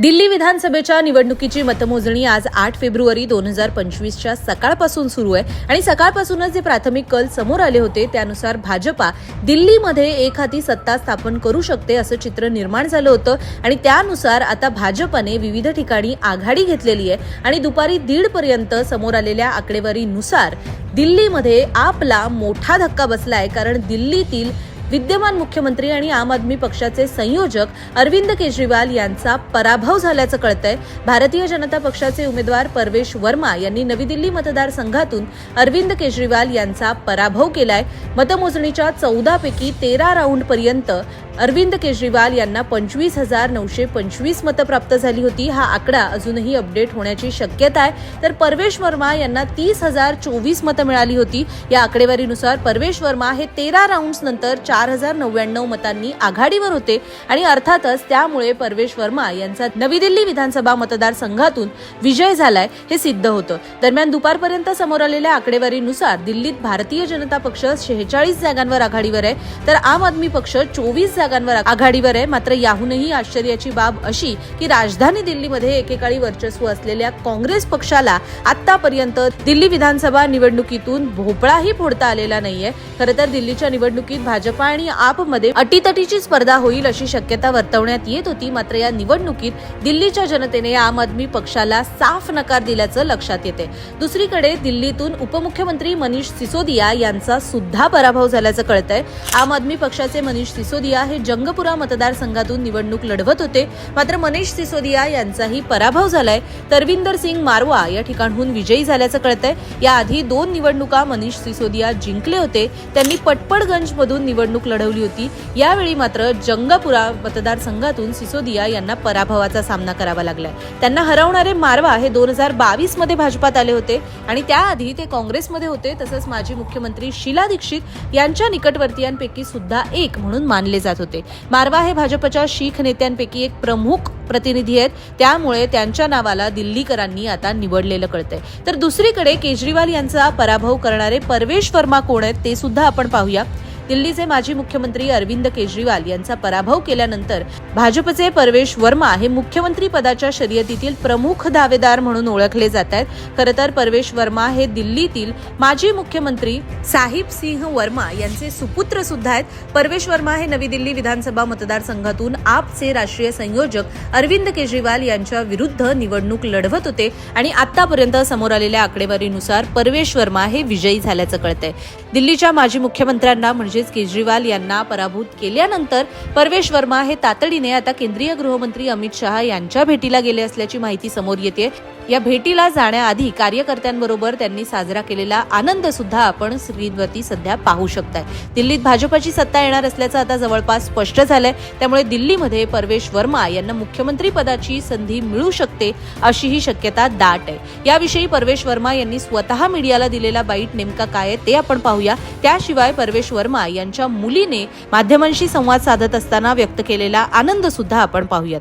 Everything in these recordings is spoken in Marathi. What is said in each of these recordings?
दिल्ली विधानसभेच्या निवडणुकीची मतमोजणी आज आठ फेब्रुवारी दोन हजार पंचवीसच्या सकाळपासून सुरू आहे. आणि सकाळपासूनच जे प्राथमिक कल समोर आले होते त्यानुसार भाजपा दिल्लीमध्ये एक हाती सत्ता स्थापन करू शकते असं चित्र निर्माण झालं होतं. आणि त्यानुसार आता भाजपने विविध ठिकाणी आघाडी घेतलेली आहे. आणि दुपारी दीडपर्यंत समोर आलेल्या आकडेवारीनुसार दिल्लीमध्ये आपला मोठा धक्का बसलाय. कारण दिल्लीतील विद्यमान मुख्यमंत्री आणि आम आदमी पक्षाचे संयोजक अरविंद केजरीवाल यांचा पराभव झाल्याचं कळतंय. भारतीय जनता पक्षाचे उमेदवार परवेश वर्मा यांनी नवी दिल्ली मतदारसंघातून अरविंद केजरीवाल यांचा पराभव केलाय. मतमोजणीच्या चौदापैकी तेरा राऊंड पर्यंत अरविंद केजरीवाल यांना पंचवीस हजार नऊशे पंचवीस मतं प्राप्त झाली होती. हा आकडा अजूनही अपडेट होण्याची शक्यता आहे. तर परवेश वर्मा यांना तीस हजार चोवीस मतं मिळाली होती. या आकडेवारीनुसार परवेश वर्मा हे तेरा राऊंड्स नंतर चार हजार नव्याण्णव मतांनी आघाडीवर होते. आणि अर्थातच त्यामुळे परवेश वर्मा यांचा नवी दिल्ली विधानसभा मतदारसंघातून विजय झालाय हे सिद्ध होतं. दरम्यान दुपारपर्यंत समोर आलेल्या आकडेवारीनुसार दिल्लीत भारतीय जनता पक्ष शेहेचाळीस जागांवर आघाडीवर आहे. तर आम आदमी पक्ष चोवीस जागांवर आघाडीवर आहे. मात्र याहूनही आश्चर्याची बाब अशी की राजधानी दिल्लीमध्ये एकेकाळी वर्चस्व असलेल्या काँग्रेस पक्षाला आतापर्यंत दिल्ली विधानसभा निवडणुकीतून भोपळाही फोडता आलेला नाहीये. खरं तर दिल्लीच्या निवडणुकीत भाजपा आणि आपमध्ये अटीतटीची स्पर्धा होईल अशी शक्यता वर्तवण्यात येत होती. मात्र या निवडणुकीत दिल्लीच्या जनतेने आम आदमी पक्षाला साफ नकार दिल्याचं लक्षात येते. दुसरीकडे दिल्लीतून उपमुख्यमंत्री मनीष सिसोदिया यांचा सुद्धा पराभव झाल्याचं कळतंय. आम आदमी पक्षाचे मनीष सिसोदिया हे जंगपुरा मतदारसंघातून निवडणूक लढवत होते. मात्र मनीष सिसोदिया यांचाही पराभव झालाय. तरविंदर सिंग मारवा या ठिकाणहून विजयी झाल्याचं कळतंय. याआधी दोन निवडणुका मनीष सिसोदिया जिंकले होते. त्यांनी पटपडगंज मधून निवडणूक लढवली होती. यावेळी मात्र जंगपुरा मतदारसंघातून सिसोदिया यांना पराभवाचा सामना करावा लागलाय. त्यांना हरवणारे मारवा हे दोन हजार बावीसमध्ये भाजपात आले होते आणि त्याआधी ते काँग्रेसमध्ये होते. तसंच माजी मुख्यमंत्री शीला दीक्षित यांच्या निकटवर्तीयांपैकी सुद्धा एक म्हणून मानले जात होते. मारवा हे भाजपच्या शीख नेत्यांपैकी एक प्रमुख प्रतिनिधी आहेत. त्यामुळे त्यांच्या नावाला दिल्लीकरांनी आता निवडलेलं कळतंय. तर दुसरीकडे केजरीवाल यांचा पराभव करणारे परवेश वर्मा कोण आहेत ते सुद्धा आपण पाहूया. दिल्लीचे माजी मुख्यमंत्री अरविंद केजरीवाल यांचा पराभव केल्यानंतर भाजपचे परवेश वर्मा हे मुख्यमंत्री पदाच्या शर्यतीतील प्रमुख दावेदार म्हणून ओळखले जात आहेत. खरं तर परवेश वर्मा हे दिल्लीतील माजी मुख्यमंत्री साहिब सिंह वर्मा यांचे सुपुत्र सुद्धा आहेत. परवेश वर्मा हे नवी दिल्ली विधानसभा मतदारसंघातून आपचे राष्ट्रीय संयोजक अरविंद केजरीवाल यांच्या विरुद्ध निवडणूक लढवत होते आणि आतापर्यंत समोर आलेल्या आकडेवारीनुसार परवेश वर्मा हे विजयी झाल्याचं कळतंय. दिल्लीच्या माजी मुख्यमंत्र्यांना म्हणजेच केजरीवाल यांना पराभूत केल्यानंतर परवेश वर्मा हे तातडीने आता केंद्रीय गृहमंत्री अमित शहा यांच्या भेटीला गेले असल्याची माहिती समोर येते या भेटीला जाण्याआधी कार्यकर्त्यांबरोबर त्यांनी साजरा केलेला आनंद सुद्धा आपण स्क्रीनवरती सध्या पाहू शकताय. दिल्लीत भाजपची सत्ता येणार असल्याचं आता जवळपास स्पष्ट झालंय. त्यामुळे दिल्लीमध्ये परवेश वर्मा यांना मुख्यमंत्री पदाची संधी मिळू शकते अशी ही शक्यता दाट आहे. याविषयी परवेश वर्मा यांनी स्वतः मीडियाला दिलेला बाईट नेमका काय आहे ते आपण पाहू पाहूया. त्याशिवाय परवेश वर्मा यांच्या मुलीने माध्यमांशी संवाद साधत असताना व्यक्त केलेला आनंद सुद्धा आपण पाहूयात.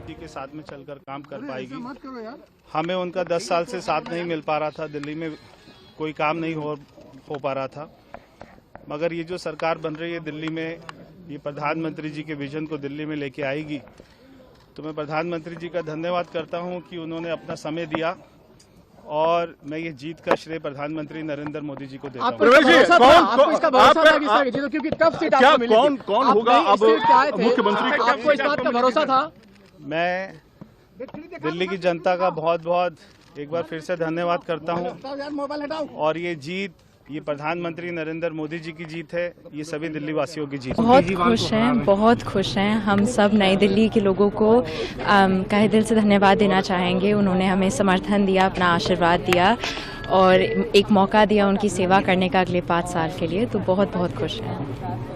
हमें उनका दस साल से साथ नहीं मिल पा रहा था. दिल्ली में कोई काम नहीं हो हो पा रहा था. मगर ये जो सरकार बन रही है दिल्ली में, ये प्रधानमंत्री जी के विजन को दिल्ली में लेके आएगी. तो मैं प्रधानमंत्री जी का धन्यवाद करता हूँ कि उन्होंने अपना समय दिया. और मैं ये जीत का श्रेय प्रधानमंत्री नरेंद्र मोदी जी को देता हूँ। क्योंकि टफ सीट क्या- कौन- कौन होगा? अब मुख्यमंत्री? आपको इस बात का भरोसा था? मैं दिल्ली की जनता का बहुत बहुत एक बार फिर से धन्यवाद करता हूँ। और ये जीत ये प्रधानमंत्री नरेंद्र मोदी जी की जीत है, ये सभी दिल्ली वासियों की जीत बहुत खुश हैं, बहुत खुश हैं। हम सब नई दिल्ली के लोगों को कहे दिल से धन्यवाद देना चाहेंगे। उन्होंने हमें समर्थन दिया, अपना आशीर्वाद दिया। और एक मौका दिया उनकी सेवा करने का अगले पाँच साल के लिए तो बहुत बहुत खुश हैं।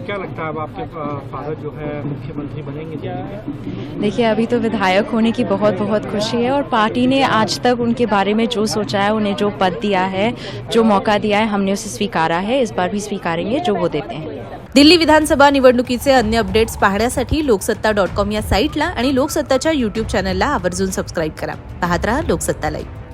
क्या लगता है अब आपके फादर जो है मुख्यमंत्री बनेंगे देखिए अभी तो विधायक होने की बहुत बहुत खुशी है और पार्टी ने आज तक उनके बारे में जो सोचा है उन्हें जो पद दिया है जो मौका दिया है हमने उसे स्वीकारा है। इस बार भी स्वीकारेंगे जो वो देते हैं। दिल्ली विधानसभा निवडणुकीचे अन्य अपडेट्स पाहण्यासाठी लोकसत्ता डॉट कॉम या साईटला आणि लोकसत्ताच्या युट्यूब चॅनलला आवर्जून सबस्क्राईब करा. पाहत रहा लोकसत्ता लाईव्ह